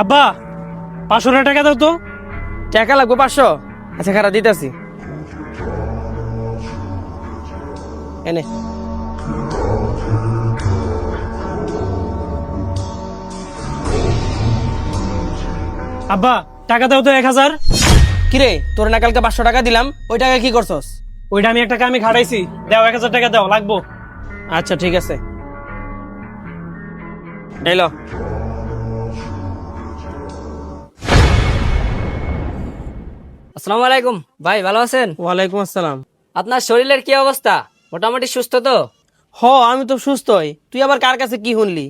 আব্বা পাঁচশো টাকা দাও তো। টাকা লাগবে পাঁচশো? আচ্ছা খারাপ দিতেছি। এনে। আব্বা টাকা দাও তো এক হাজার। কিরে তোর না কালকে পাঁচশো টাকা দিলাম ওই টাকা কি করছস? ওইটা আমি একটা কামে খাটাইছি। দাও এক হাজার টাকা দাও লাগবো। আচ্ছা ঠিক আছে। আসসালামু আলাইকুম। ভাই ভালো আছেন? ওয়ালাইকুম আসসালাম। আপনার শরীরের কি অবস্থা? মোটামুটি সুস্থ তো? হ আমি তো সুস্থই। তুই আবার কার কাছে কি শুনলি?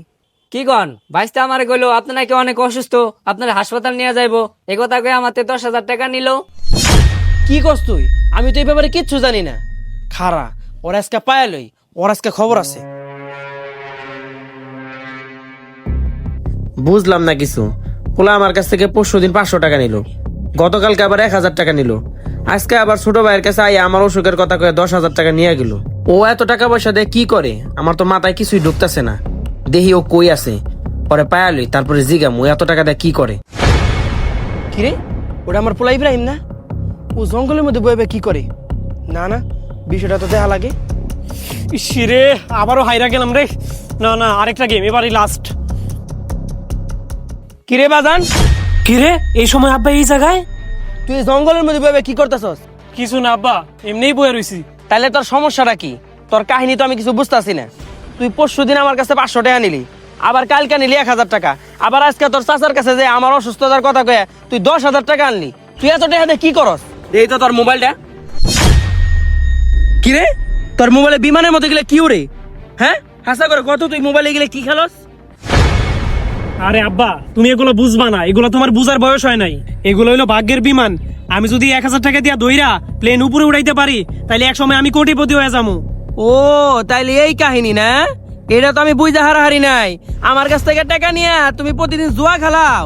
কি কন? ভাইস্তা আমার কইলো আপনি নাকি অনেক অসুস্থ আপনার হাসপাতাল নিয়ে যাইবো। এ কথা কয়ে আমাতে দশ হাজার টাকা নিল। কি করছ তুই? আমি তো এই ব্যাপারে কিচ্ছু জানি না। খারা ওর আজকে পায়ালই ওর আজকে খবর আছে। বুঝলাম না কিছু। পোলা আমার কাছ থেকে পরশু দিন পাঁচশো টাকা নিল। গতকালকে আবার এক হাজার টাকা নিল। আজকে আবার ছোট ভাইয়ের কাছে আই আমার অসুখের কথা কয়ে দশ হাজার টাকা নিয়ে গেল। ও এত টাকা পয়সা দিয়ে কি করে? আমার তো মাথায় কিছুই ঢুকতেছে না। দেহি ও কই আছে? পরে পায়ালই তারপরে জিগাম ও এত টাকা দিয়ে কি করে? কিরে? ওটা আমার পোলা ইব্রাহিম না? ও জঙ্গলের মধ্যে বয়ে বয়ে কি করে? না না বিষয়টা তো দেখা লাগে। ইসিরে আবারও হাইরা গেলাম রে। না না আরেকটা গেম এবারই লাস্ট কিরে বাজান? কিরে এই সময় আব্বা এই জায়গায়? তুই জঙ্গলের মধ্যে বয়ে কি করতেছস? কিছু না আব্বা এমনিই বয়ে রইছি। তাহলে তোর সমস্যাটা কি? তোর কাহিনী তো আমি কিছু বুঝতাছি না। তুই পরশু দিন আমার কাছে পাঁচশো টাকা নিলি আবার কালকে নিলি এক হাজার টাকা। আবার আজকে তোর চাচার কাছে যে আমার অসুস্থতার কথা কয়ে তুই দশ হাজার টাকা আনলি। তুই এত টাকা কি করস? এই তো তোর মোবাইলটা। কি রে? তোর মোবাইলে বিমানের মতো গেলে কি উড়ে হ্যাঁ? হাসা করে কত তুই মোবাইলে গেলে কি খেলস? আরে আব্বা তুমি এগুলো বুঝবা না। এগুলো তোমার বুঝার বয়স হয় নাই। এগুলো হলো ভাগ্যের বিমান। আমি যদি এক হাজার টাকা দিয়া দইরা প্লেন উপরে উড়াইতে পারি তাহলে এক সময় আমি কোটিপতি হয়ে যাব ও তাইলে এই কাহিনী না? এটা তো আমি বুঝতে হারাহারি নাই। আমার কাছ থেকে টাকা নিয়ে তুমি প্রতিদিন জুয়া খেলাও।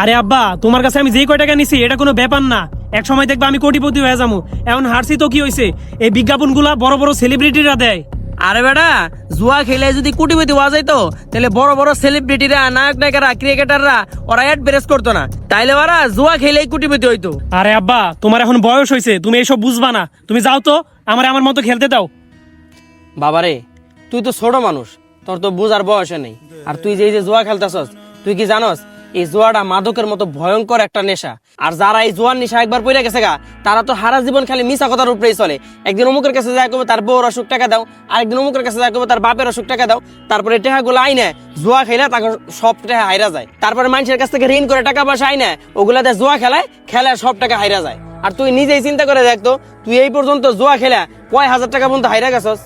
আরে আব্বা তোমার কাছে আমি যে কয় টাকা নিছি এটা কোনো ব্যাপার না। এক সময় দেখবা আমি কোটিপতি হয়ে যাব এখন হারছি তো কি হয়েছে এই বিজ্ঞাপনগুলা বড় বড় সেলিব্রিটিরা দেয়। আরে বেটা জুয়া খেলে যদি কোটিপতি হওয়া যাইতো তাহলে বড় বড় সেলিব্রিটিরা নায়ক নায়িকারা ক্রিকেটাররা ওরা অ্যাড ব্রেস করতো না। তাইলে ওরা জুয়া খেলেই কোটিপতি হইতো। আরে আব্বা তোমার এখন বয়স হয়েছে তুমি এইসব বুঝবা না। তুমি যাও তো আমার আমার মতো খেলতে দাও। বাবারে তুই তো ছোট মানুষ তোর তো বুঝার বয়সে নেই। আর তুই যে এই যে জুয়া খেলতেছস তুই কি জানস এই জুয়াটা মাদকের মতো ভয়ঙ্কর একটা নেশা। আর যারা এই জুয়ার নেশা একবার পড়ে গেছে গা, তারা তো হারা জীবন খালি মিশা কথার উপরেই চলে। একদিন অমুকের কাছে যায় কবে তার বউর অসুখ, টাকা দাও। আরেকদিন অমুকের কাছে যায় কবে তার বাপের অসুখ, টাকা দাও। তারপরে টেহা গুলো আইনে, জুয়া খেলে তাকে সব টাকা হাইরা যায়। তারপরে মানুষের কাছ থেকে ঋণ করে টাকা পয়সা আইনে দিয়ে জুয়া খেলায়, খেলে সব টাকা হাইরা যায়। আর তুই নিজেই চিন্তা করে দেখতো তুই এই পর্যন্ত জুয়া খেলা কয় হাজার টাকা পর্যন্ত হাইরা গেছস?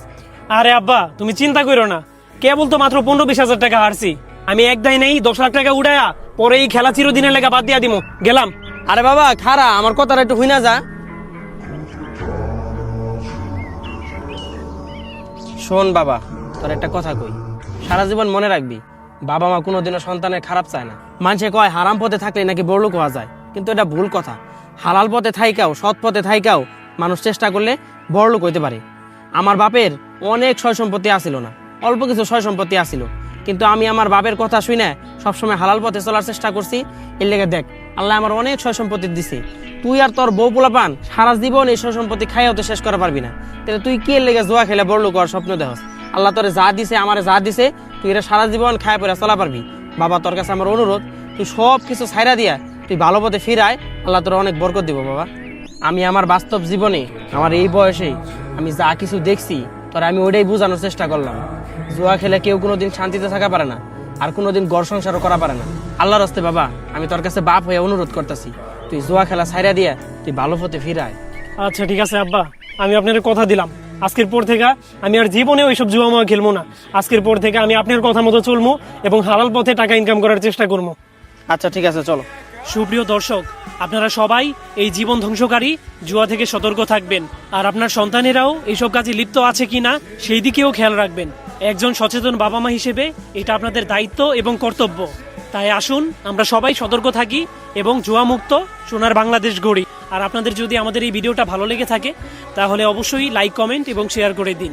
আরে আব্বা, তুমি চিন্তা করো না। কেবল তো মাত্র পনেরো বিশ হাজার টাকা হারছি। আমি এক দায় নেই দশ লাখ টাকা উড়ায়া পরে এই খেলা চিরদিনের লেগা বাদ দিয়া দিমু। গেলাম। আরে বাবা, খারা, আমার কথাটা একটু হইনা যা। শোন বাবা, তোর একটা কথা কই। সারা জীবন মনে রাখবি, বাবা মা কোনোদিনও সন্তানের খারাপ চায় না। মানুষে কয়, হারাম পথে থাকলে নাকি বড়লোক হওয়া যায়। কিন্তু এটা ভুল কথা। হালাল পথে থাইকাও, সৎ পথে থাইকাও মানুষ চেষ্টা করলে বড়লোক হইতে পারে। আমার বাপের অনেক সয় সম্পত্তি আসিল না। অল্প কিছু সয় সম্পত্তি আসিল। কিন্তু আমি আমার বাপের কথা শুনে সবসময় হালাল পথে চলার চেষ্টা করছি। এর লেগে দেখ, আল্লাহ আমার অনেক সয় সম্পত্তি দিছে। তুই আর তোর বউ পোলা পান সারা জীবন এই সয় সম্পত্তি খাইয়াও তো শেষ করা পারবি না। তাহলে তুই কি এর লেগে জোয়া খেলে বড় লোক হওয়ার স্বপ্ন দেহস আল্লাহ তোরে যা দিছে, আমারে যা দিছে, তুই এটা সারা জীবন খায় পরে চলা পারবি। বাবা, তোর কাছে আমার অনুরোধ, তুই সব কিছু ছাইরা দিয়া তুই ভালো পথে ফিরায়, আল্লাহ তোর অনেক বরকত দিব বাবা। আমি আমার বাস্তব জীবনে, আমার এই বয়সে আমি যা কিছু দেখছি তোর আমি ওইটাই বোঝানোর চেষ্টা করলাম। জুয়া খেলে কেউ কোনোদিন শান্তিতে থাকা পারে না আর কোনোদিন গড় সংসারও করা পারে না। আল্লাহর হস্তে বাবা আমি তোর কাছে বাপ হয়ে অনুরোধ করতেছি। তুই জুয়া খেলা ছাইরা দিয়া তুই ভালো পথে ফিরায় আচ্ছা ঠিক আছে আব্বা আমি আপনার কথা দিলাম। আজকের পর থেকে আমি আর জীবনে ওইসব জুয়া মুয়া খেলব না। আজকের পর থেকে আমি আপনার কথা মতো চলবো এবং হালাল পথে টাকা ইনকাম করার চেষ্টা করব। আচ্ছা ঠিক আছে চলো। সুপ্রিয় দর্শক, আপনারা সবাই এই জীবন ধ্বংসকারী জুয়া থেকে সতর্ক থাকবেন। আর আপনার সন্তানেরাও এইসব কাজে লিপ্ত আছে কি না সেই দিকেও খেয়াল রাখবেন। একজন সচেতন বাবা মা হিসেবে এটা আপনাদের দায়িত্ব এবং কর্তব্য। তাই আসুন, আমরা সবাই সতর্ক থাকি এবং জুয়া মুক্ত সোনার বাংলাদেশ গড়ি। আর আপনাদের যদি আমাদের এই ভিডিওটা ভালো লেগে থাকে, তাহলে অবশ্যই লাইক কমেন্ট এবং শেয়ার করে দিন।